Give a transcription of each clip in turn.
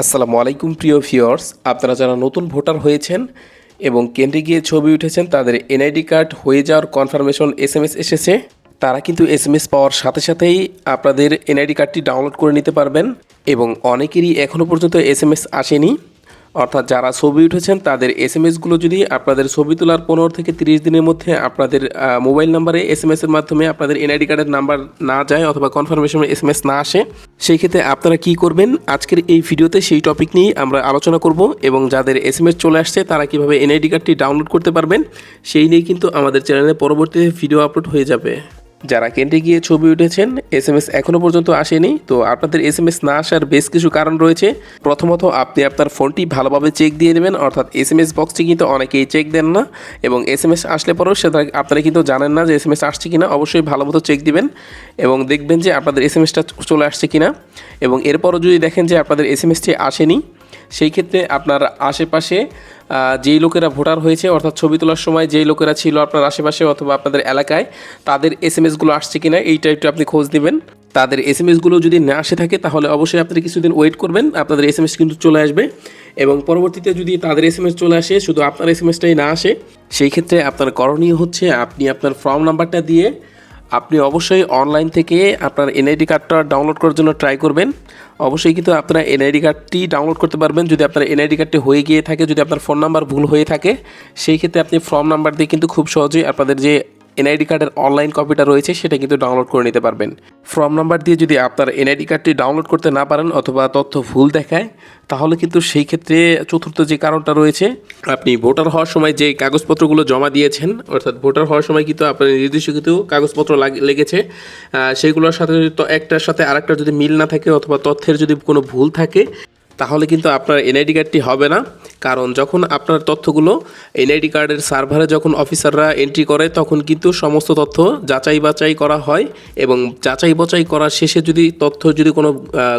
আসসালামু আলাইকুম, প্রিয় ভিউয়ার্স। আপনারা যারা নতুন ভোটার হয়েছেন এবং কেন্দ্রে গিয়ে ছবি উঠেছেন, তাদের এনআইডি কার্ড হয়ে যাওয়ার কনফার্মেশন এস এসেছে। তারা কিন্তু এস পাওয়ার সাথে সাথেই আপনাদের এনআইডি কার্ডটি ডাউনলোড করে নিতে পারবেন এবং অনেকেরই এখনও পর্যন্ত এস আসেনি। অর্থাৎ যারা ছবি উঠেছেন, তাদের এস এম এসগুলো যদি আপনাদের ছবি তোলার পনেরো থেকে তিরিশ দিনের মধ্যে আপনাদের মোবাইল নাম্বারে এস এম এসের মাধ্যমে আপনাদের এনআইডি কার্ডের নাম্বার না যায় অথবা কনফার্মেশন এস এম এস না আসে, সেই ক্ষেত্রে আপনারা কি করবেন? আজকের এই ভিডিওতে সেই টপিক নিয়ে আমরা আলোচনা করব এবং যাদের এস এম এস চলে আসছে, তারা কীভাবে এনআইডি কার্ডটি ডাউনলোড করতে পারবেন, সেই নিয়ে কিন্তু আমাদের চ্যানেলে পরবর্তীতে ভিডিও আপলোড হয়ে যাবে। যারা কেন্দ্রে গিয়ে ছবি উঠেছেন এস এম এস এখনও পর্যন্ত আসেনি, তো আপনাদের এস এম এস না আসার বেশ কিছু কারণ রয়েছে। প্রথমত, আপনি আপনার ফোনটি ভালোভাবে চেক দিয়ে নেবেন, অর্থাৎ এস এম এস বক্সটি কিন্তু অনেকেই চেক দেন না, এবং এস এম এস আসলে পরেও সেটা আপনারা কিন্তু জানেন না যে এস এম এস আসছে কিনা, অবশ্যই ভালো মতো চেক দিবেন, এবং দেখবেন যে আপনাদের এস এম এসটা চলে আসছে কিনা। এবং এরপরও যদি দেখেন যে আপনাদের এস এম এসটি আসেনি, সেই ক্ষেত্রে আপনার আশেপাশে যেই লোকেরা ভোটার হয়েছে, অর্থাৎ ছবি তোলার সময় যেই লোকেরা ছিল আপনার আশেপাশে অথবা আপনাদের এলাকায়, তাদের এস এম এসগুলো আসছে কিনা, এইটা একটু আপনি খোঁজ দিবেন তাদের এস এম এসগুলো যদি না আসে থাকে, তাহলে অবশ্যই আপনারা কিছুদিন ওয়েট করবেন, আপনাদের এস এম এস কিন্তু চলে আসবে। এবং পরবর্তীতে যদি তাদের এস এম এস চলে আসে, শুধু আপনার এস এম এসটাই না আসে, সেই ক্ষেত্রে আপনার করণীয় হচ্ছে আপনি আপনার ফর্ম নাম্বারটা দিয়ে আপনি অবশ্যই অনলাইন থেকে আপনার এনআইডি কার্ডটা ডাউনলোড করার জন্য ট্রাই করবেন। অবশ্যই কিন্তু আপনারা এনআইডি কার্ডটি ডাউনলোড করতে পারবেন। যদি আপনার এনআইডি কার্ডটি হয়ে গিয়ে থাকে, যদি আপনার ফোন নাম্বার ভুল হয়ে থাকে, সেই ক্ষেত্রে আপনি ফর্ম নাম্বার দিয়ে কিন্তু খুব সহজেই আপনাদের যে এনআইডি কার্ডের অনলাইন কপিটা রয়েছে সেটা কিন্তু ডাউনলোড করে নিতে পারবেন। ফর্ম নাম্বার দিয়ে যদি আপনার এনআইডি কার্ডটি ডাউনলোড করতে না পারেন অথবা তথ্য ভুল দেখায় তাহলে কিন্তু সেই ক্ষেত্রে চতুর্থ যে কারণটা রয়েছে আপনি ভোটার হওয়ার সময় যে কাগজপত্রগুলো জমা দিয়েছেন অর্থাৎ ভোটার হওয়ার সময় কিন্তু আপনার নির্দিষ্ট কিছু কাগজপত্র লাগ- লেগেছে আহ, সেইগুলোর সাথে একটার সাথে আরেকটার যদি মিল না থাকে অথবা তথ্যের যদি কোনো ভুল থাকে তাহলে কিন্তু আপনার এনআইডি কার্ডটি হবে না। কারণ যখন আপনার তথ্যগুলো এনআইডি কার্ডের সার্ভারে যখন অফিসাররা এন্ট্রি করে, তখন কিন্তু সমস্ত তথ্য যাচাই বাছাই করা হয় এবং যাচাই বাছাই করার শেষে যদি তথ্য যদি কোনো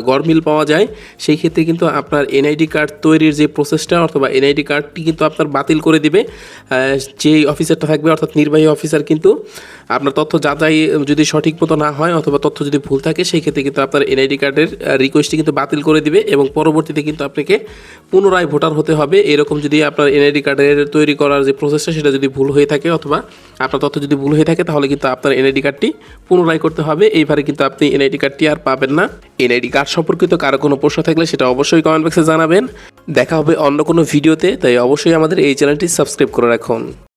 গরমিল পাওয়া যায়, সেই ক্ষেত্রে কিন্তু আপনার এনআইডি কার্ড তৈরির যে প্রসেসটা অথবা এনআইডি কার্ডটি কিন্তু আপনার বাতিল করে দিবে। যেই অফিসারটা থাকবে অর্থাৎ নির্বাহী অফিসার কিন্তু আপনার তথ্য যাচাই যদি সঠিক মতো না হয় অথবা তথ্য যদি ভুল থাকে, সেই ক্ষেত্রে কিন্তু আপনার এনআইডি কার্ডের রিকোয়েস্টটি কিন্তু বাতিল করে দিবে এবং পরবর্তীতে কিন্তু আপনাকে পুনরায় ভোটার হতে হবে, এরকম যদি আপনার এনআইডি কার্ডের তৈরি করার যে প্রসেসটা সেটা যদি ভুল হয়ে থাকে অথবা আপনার তথ্য যদি ভুল হয়ে থাকে, তাহলে কিন্তু আপনার এনআইডি কার্ডটি পুনরায় করতে হবে। এইবারে কিন্তু আপনি এনআইডি কার্ডটি আর পাবেন না। এনআইডি কার্ড সম্পর্কিত কারও কোনো প্রশ্ন থাকলে সেটা অবশ্যই কমেন্ট বক্সে জানাবেন। দেখা হবে অন্য কোনো ভিডিওতে তাই অবশ্যই আমাদের এই চ্যানেলটি সাবস্ক্রাইব করে রাখুন।